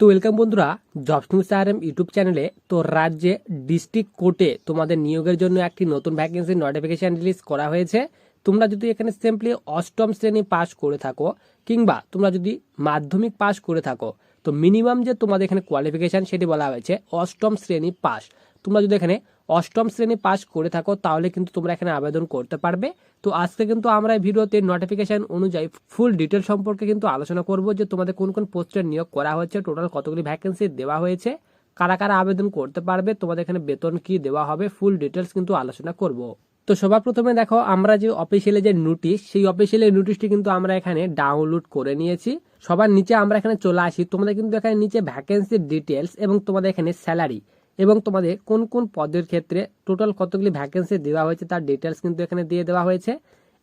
তো ওয়েলকাম বন্ধুরা jobs news RM YouTube চ্যানেলে তো রাজ্যে ডিস্ট্রিক্ট কোর্টে তোমাদের নিয়োগের জন্য একটি নতুন ভ্যাকেন্সি নোটিফিকেশান রিলিজ করা হয়েছে। তোমরা যদি এখানে সিম্পলি অষ্টম শ্রেণি পাস করে থাকো, কিংবা তোমরা যদি মাধ্যমিক পাস করে থাকো, তো মিনিমাম যে তোমাদের এখানে কোয়ালিফিকেশান সেটি বলা হয়েছে, অষ্টম শ্রেণি পাস তোমরা যদি এখানে অষ্টম শ্রেণি পাস করে থাকো, তাহলে কিন্তু তোমরা এখানে আবেদন করতে পারবে। তো আজকে কিন্তু আমরা এই ভিডিওতে নোটিফিকেশন অনুযায়ী ফুল ডিটেল সম্পর্কে কিন্তু আলোচনা করব যে তোমাদের কোন কোন পোস্টের নিয়োগ করা হচ্ছে টোটাল কতগুলি ভ্যাকেন্সি দেওয়া হয়েছে, কারা কারা আবেদন করতে পারবে, তোমাদের এখানে বেতন কি দেওয়া হবে ফুল ডিটেলস কিন্তু আলোচনা করব। তো সবার প্রথমে দেখো, আমরা যে অফিসিয়ালি যে নোটিশ সেই অফিসিয়ালি নোটিশটি কিন্তু আমরা এখানে ডাউনলোড করে নিয়েছি। সবার নিচে আমরা এখানে চলে আসি, তোমাদের কিন্তু এখানে নিচে ভ্যাকেন্সির ডিটেলস এবং তোমাদের এখানে স্যালারি এবং তোমাদের কোন কোন পদের ক্ষেত্রে টোটাল কতগুলি ভ্যাকেন্সি দেওয়া হয়েছে তার ডিটেলস কিন্তু এখানে দিয়ে দেওয়া হয়েছে।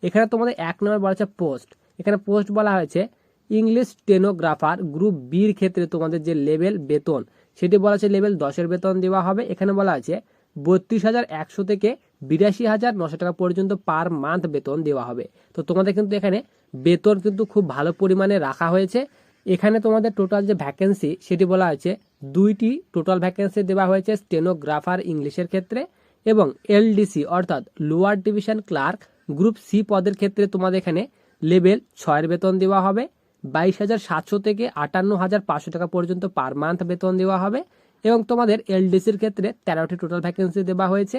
এখানে তোমাদের এক নম্বর বলা হচ্ছে পোস্ট এখানে পোস্ট বলা হয়েছে ইংলিশ স্টেনোগ্রাফার গ্রুপ বির ক্ষেত্রে তোমাদের যে লেভেল বেতন, সেটি বলা হচ্ছে লেভেল দশের বেতন দেওয়া হবে। এখানে বলা আছে বত্রিশ হাজার একশো থেকে বিরাশি হাজার নশো টাকা পর্যন্ত পার মান্থ বেতন দেওয়া হবে। তো তোমাদের কিন্তু এখানে বেতন কিন্তু খুব ভালো পরিমাণে রাখা হয়েছে। এখানে তোমাদের টোটাল যে ভ্যাকেন্সি সেটি বলা হয়েছে, দুইটি টোটাল ভ্যাকেন্সি দেওয়া হয়েছে স্টেনোগ্রাফার ইংলিশের ক্ষেত্রে এবং এলডিসি অর্থাৎ lower division clerk group C পদের ক্ষেত্রে তোমাদের এখানে লেভেল ছয়ের বেতন দেওয়া হবে, বাইশ হাজার সাতশো থেকে আটান্ন হাজার পাঁচশো টাকা পর্যন্ত পার মান্থ বেতন দেওয়া হবে এবং তোমাদের এলডিসির ক্ষেত্রে তেরোটি টোটাল ভ্যাকেন্সি দেওয়া হয়েছে।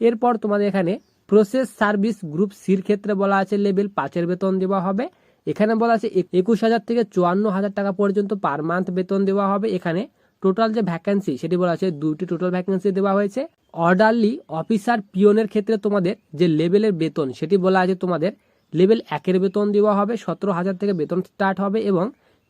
এরপর তোমাদের এখানে প্রসেস সার্ভিস গ্রুপ সির ক্ষেত্রে বলা আছে লেভেল পাঁচের বেতন দেওয়া হবে এখানে বলা আছে একুশ হাজার থেকে চুয়ান্ন হাজার টাকা পর্যন্ত পার মান্থ বেতন দেওয়া হবে। এখানে টোটাল যে ভ্যাকেন্সি সেটি বলা আছে, দুইটি টোটাল ভ্যাকেন্সি দেওয়া হয়েছে। অর্ডারলি অফিসার পিওনের ক্ষেত্রে তোমাদের যে লেভেলের বেতন, সেটি বলা আছে তোমাদের লেভেল একের বেতন দেওয়া হবে, সতেরো হাজার থেকে বেতন স্টার্ট হবে এবং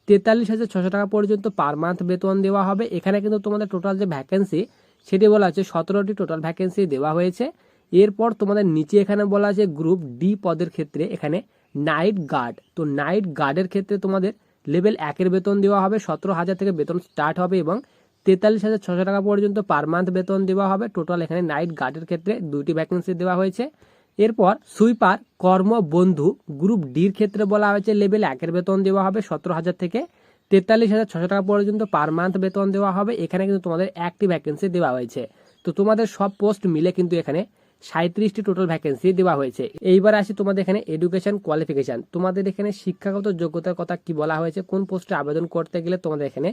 তেতাল্লিশ হাজার ছশো টাকা পর্যন্ত পার মান্থ বেতন দেওয়া হবে। এখানে কিন্তু তোমাদের টোটাল যে ভ্যাকেন্সি সেটি বলা আছে, সতেরোটি টোটাল ভ্যাকেন্সি দেওয়া হয়েছে। এরপর তোমাদের নিচে এখানে বলা আছে গ্রুপ ডি পদের ক্ষেত্রে এখানে নাইট গার্ড তো নাইট গার্ডের ক্ষেত্রে তোমাদের লেভেল একের বেতন দেওয়া হবে, সতেরো হাজার থেকে বেতন স্টার্ট হবে এবং তেতাল্লিশ হাজার ছশো টাকা পর্যন্ত পার মান্থ বেতন দেওয়া হবে। টোটাল এখানে নাইট গার্ডের ক্ষেত্রে দুইটি ভ্যাকেন্সি দেওয়া হয়েছে। এরপর সুইপার কর্মবন্ধু গ্রুপ ডির ক্ষেত্রে বলা হয়েছে লেভেল একের বেতন দেওয়া হবে, সতেরো হাজার থেকে তেতাল্লিশ হাজার ছশো টাকা পর্যন্ত পার মান্থ বেতন দেওয়া হবে। এখানে কিন্তু তোমাদের একটি ভ্যাকেন্সি দেওয়া হয়েছে। তো তোমাদের সব পোস্ট মিলে কিন্তু এখানে সাঁত্রিশটি টোটাল ভ্যাকেন্সি দেওয়া হয়েছে। এইবার আসি তোমাদের এখানে এডুকেশন কোয়ালিফিকেশান তোমাদের এখানে শিক্ষাগত যোগ্যতার কথা কি বলা হয়েছে? কোন পোস্টে আবেদন করতে গেলে তোমাদের এখানে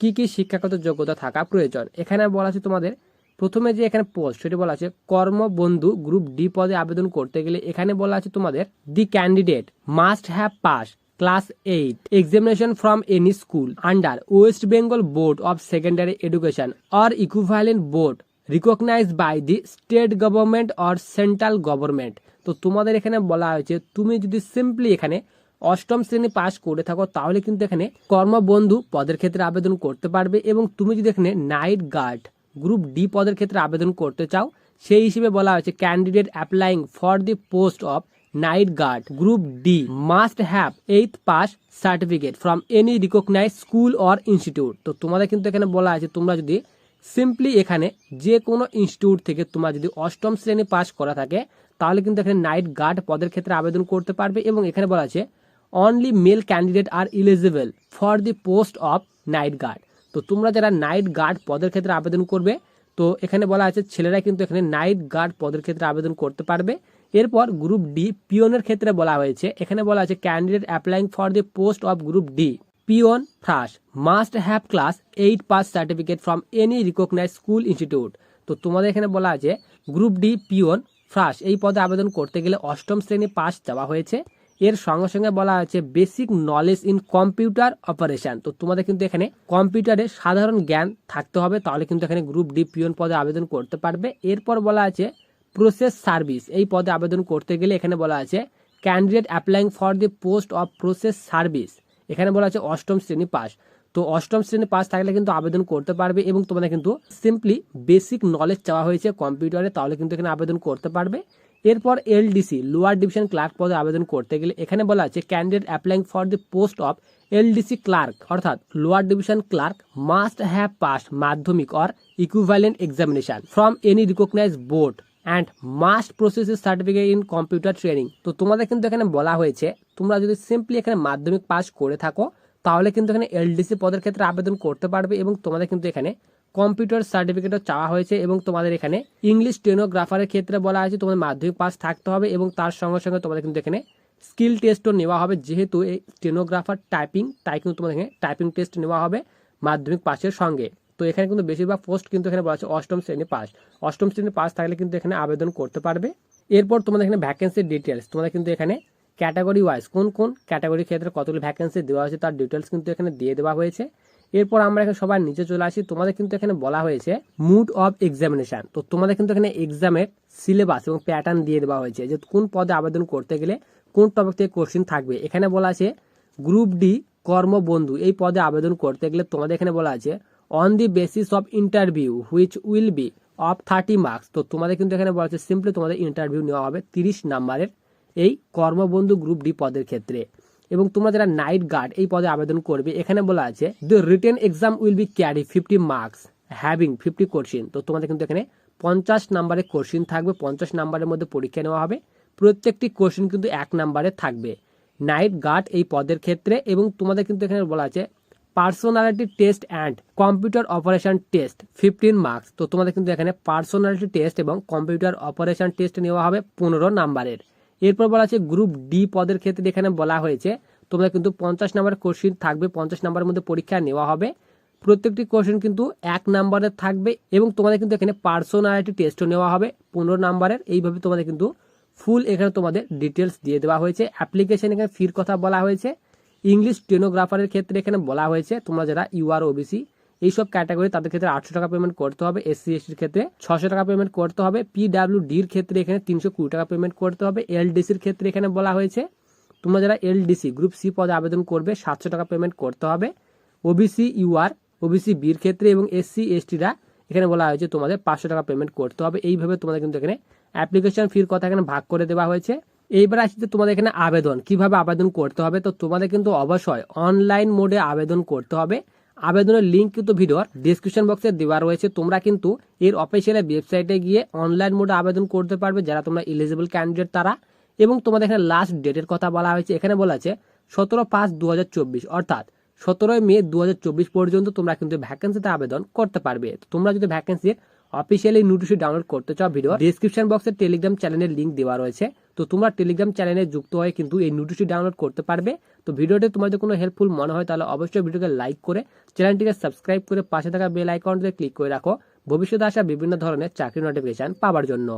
কি কি শিক্ষাগত যোগ্যতা থাকা প্রয়োজন? এখানে বলা আছে তোমাদের, প্রথমে যে এখানে পোস্ট সেটি বলা আছে, কর্মবন্ধু গ্রুপ ডি পদে আবেদন করতে গেলে এখানে বলা আছে তোমাদের the candidate must have pass class eight examination from any school under West Bengal board of secondary education or equivalent board recognise by the state government or central government তো তোমাদের এখানে বলা হয়েছে, তুমি যদি সিম্পলি এখানে অষ্টম শ্রেণি পাস করে থাকো, তাহলে কিন্তু এখানে কর্মবন্ধু পদের ক্ষেত্রে আবেদন করতে পারবে এবং তুমি যদি এখানে নাইট গার্ড গ্রুপ ডি পদের ক্ষেত্রে আবেদন করতে চাও, সেই হিসেবে বলা হয়েছে candidate applying for the post of night guard group D must have eighth pass certificate from any recognise school or institute তো তোমাদের কিন্তু এখানে বলা আছে তোমরা যদি সিম্পলি এখানে যে কোনো ইনস্টিটিউট থেকে তোমার যদি অষ্টম শ্রেণি পাস করা থাকে, তাহলে কিন্তু এখানে নাইট গার্ড পদের ক্ষেত্রে আবেদন করতে পারবে এবং এখানে বলা আছে only male candidate are eligible for the post of night guard তো তোমরা যারা নাইট গার্ড পদের ক্ষেত্রে আবেদন করবে, তো এখানে বলা আছে, ছেলেরা কিন্তু এখানে নাইট গার্ড পদের ক্ষেত্রে আবেদন করতে পারবে। এরপর গ্রুপ ডি পিওনের ক্ষেত্রে বলা হয়েছে, এখানে বলা আছে candidate applying for the post of group D peon first must have class eight pass certificate from any recognise school institute তো তোমাদের এখানে বলা আছে গ্রুপ ডি পিওন ফার্স্ট এই পদে আবেদন করতে গেলে অষ্টম শ্রেণি পাস দেওয়া হয়েছে। এর সঙ্গে সঙ্গে বলা আছে basic knowledge in computer operation তো তোমাদের কিন্তু এখানে কম্পিউটারে সাধারণ জ্ঞান থাকতে হবে, তাহলে কিন্তু এখানে গ্রুপ ডি পিওন পদে আবেদন করতে পারবে। এরপর বলা আছে প্রসেস সার্ভিস এই পদে আবেদন করতে গেলে এখানে বলা আছে candidate applying for the post of process service এখানে বলা আছে অষ্টম শ্রেণি পাস। তো অষ্টম শ্রেণি পাস থাকলে কিন্তু আবেদন করতে পারবে এবং তোমাদের কিন্তু সিম্পলি বেসিক নলেজ চাওয়া হয়েছে কম্পিউটারে তাহলে কিন্তু এখানে আবেদন করতে পারবে। এরপর এলডিসি লোয়ার ডিভিশন ক্লার্ক পদে আবেদন করতে গেলে এখানে বলা আছে candidate applying for the post of LDC clerk অর্থাৎ lower division clerk must have pass Madhyamik or equivalent examination from any recognise board and must process certificate in computer training তো তোমাদের কিন্তু এখানে বলা হয়েছে, তোমরা যদি সিম্পলি এখানে মাধ্যমিক পাস করে থাকো, তাহলে কিন্তু এখানে এলডিসি পদের ক্ষেত্রে আবেদন করতে পারবে এবং তোমাদের কিন্তু এখানে কম্পিউটার সার্টিফিকেটও চাওয়া হয়েছে এবং তোমাদের এখানে ইংলিশ টেনোগ্রাফারের ক্ষেত্রে বলা আছে, তোমাদের মাধ্যমিক পাস থাকতে হবে এবং তার সঙ্গে সঙ্গে তোমাদের কিন্তু এখানে স্কিল টেস্টও নেওয়া হবে। যেহেতু এই স্টেনোগ্রাফার টাইপিং তাই কিন্তু তোমাদের এখানে টাইপিং টেস্ট নেওয়া হবে মাধ্যমিক পাসের সঙ্গে। তো এখানে কিন্তু বেশিরভাগ পোস্ট কিন্তু এখানে বলা আছে অষ্টম শ্রেণি পাস অষ্টম শ্রেণি পাস থাকলে কিন্তু এখানে আবেদন করতে পারবে। এরপর তোমাদের এখানে ভ্যাকেন্সির ডিটেলস তোমাদের কিন্তু এখানে ক্যাটাগরি ওয়াইজ কোন কোন ক্যাটাগরির ক্ষেত্রে কতগুলো ভ্যাকেন্সি দেওয়া হয়েছে তার ডিটেলস কিন্তু এখানে দিয়ে দেওয়া হয়েছে। এরপর আমরা এখানে সবার নিচে চলে আসি, তোমাদের কিন্তু এখানে বলা হয়েছে মুড অফ এক্সামিনেশন তো তোমাদের কিন্তু এখানে এক্সামের সিলেবাস এবং প্যাটার্ন দিয়ে দেওয়া হয়েছে যে কোন পদে আবেদন করতে গেলে কোন টপিক থেকে কোশ্চিন থাকবে। এখানে বলা আছে গ্রুপ ডি কর্মবন্ধু, এই পদে আবেদন করতে গেলে তোমাদের এখানে বলা আছে on the basis of interview which will be of thirty marks তো তোমাদের কিন্তু এখানে বলা আছে সিম্পলি তোমাদের ইন্টারভিউ নেওয়া হবে তিরিশ নাম্বারের এই কর্মবন্ধু গ্রুপ ডি পদের ক্ষেত্রে। এবং তোমরা যারা নাইট গার্ড এই পদে আবেদন করবে, এখানে বলা আছে the written exam will be carry fifty marks having fifty question তো তোমাদের কিন্তু এখানে পঞ্চাশ নাম্বারের কোশ্চিন থাকবে, পঞ্চাশ নাম্বারের মধ্যে পরীক্ষা নেওয়া হবে। প্রত্যেকটি কোশ্চিন কিন্তু এক নাম্বারে থাকবে। নাইট গার্ড এই পদের ক্ষেত্রে, এবং তোমাদের কিন্তু এখানে বলা আছে personality test and computer operation test fifteen marks তো তোমাদের কিন্তু এখানে পার্সোনালিটি টেস্ট এবং কম্পিউটার অপারেশন টেস্ট নেওয়া হবে পনেরো নাম্বারের। এরপর বলা আছে গ্রুপ ডি পদের ক্ষেত্রে এখানে বলা হয়েছে, তোমরা কিন্তু পঞ্চাশ নাম্বার কোশ্চিন থাকবে, পঞ্চাশ নাম্বারের মধ্যে পরীক্ষা নেওয়া হবে। প্রত্যেকটি কোশ্চেন কিন্তু এক নাম্বারের থাকবে এবং তোমাদের কিন্তু এখানে পার্সোনালিটি টেস্টও নেওয়া হবে পনেরো নাম্বারের। এইভাবে তোমাদের কিন্তু ফুল এখানে তোমাদের ডিটেলস দিয়ে দেওয়া হয়েছে। অ্যাপ্লিকেশন এখানে ফির কথা বলা হয়েছে। ইংলিশ স্টেনোগ্রাফারের ক্ষেত্রে এখানে বলা হয়েছে, তোমরা যারা ইউআর ওবিসি, এইসব ক্যাটাগরি তাদের ক্ষেত্রে আটশো টাকা পেমেন্ট করতে হবে এসসি এসটির ক্ষেত্রে ছশো টাকা পেমেন্ট করতে হবে পিডাব্লিউ ডির ক্ষেত্রে এখানে তিনশো কুড়ি টাকা পেমেন্ট করতে হবে এলডিসির ক্ষেত্রে এখানে বলা হয়েছে, তোমরা যারা এলডিসি গ্রুপ সি পদে আবেদন করবে, সাতশো টাকা পেমেন্ট করতে হবে ওবিসি ইউআর ওবিসি বির ক্ষেত্রে এবং এসসি এসটিরা এখানে বলা হয়েছে, তোমাদের পাঁচশো টাকা পেমেন্ট করতে হবে, এইভাবে তোমাদের কিন্তু এখানে অ্যাপ্লিকেশন ফির কথা এখানে ভাগ করে দেওয়া হয়েছে। এইবার আসছে তোমাদের এখানে আবেদন। কীভাবে আবেদন করতে হবে? তো তোমাদের কিন্তু অবশ্যই অনলাইন মোডে আবেদন করতে হবে। আবেদনের লিঙ্ক কিন্তু ভিডিওর ডিসক্রিপশন বক্সে দেওয়া রয়েছে। তোমরা কিন্তু এর অফিসিয়াল ওয়েবসাইটে গিয়ে অনলাইন মোডে আবেদন করতে পারবে যারা তোমরা ইলিজিবল ক্যান্ডিডেট তারা। এবং তোমাদের এখানে লাস্ট ডেটের কথা বলা হয়েছে। এখানে বলা আছে সতেরো পাঁচ দু অর্থাৎ সতেরোই মে দু হাজার চব্বিশ পর্যন্ত তোমরা কিন্তু ভ্যাকেন্সিতে আবেদন করতে পারবে। তোমরা যদি ভ্যাকেন্সির অফিসিয়ালি নোটিশটি ডাউনলোড করতে চাও ভিডিও ডিসক্রিপশন বক্সে টেলিগ্রাম চ্যানেলের লিঙ্ক দেওয়া রয়েছে। তো তোমার টেলিগ্রাম চ্যানেলে যুক্ত হয়ে কিন্তু এই নোটিশটি ডাউনলোড করতে পারবে। তো ভিডিওটি তোমাদের কোনো হেল্পফুল মনে হয় তাহলে অবশ্যই ভিডিওকে লাইক করে চ্যানেলটিকে সাবস্ক্রাইব করে পাশে থাকা বেল আইকনটিতে ক্লিক করে রাখো। ভবিষ্যতে আসা বিভিন্ন ধরনের চাকরি নোটিফিকেশান পাওয়ার জন্য।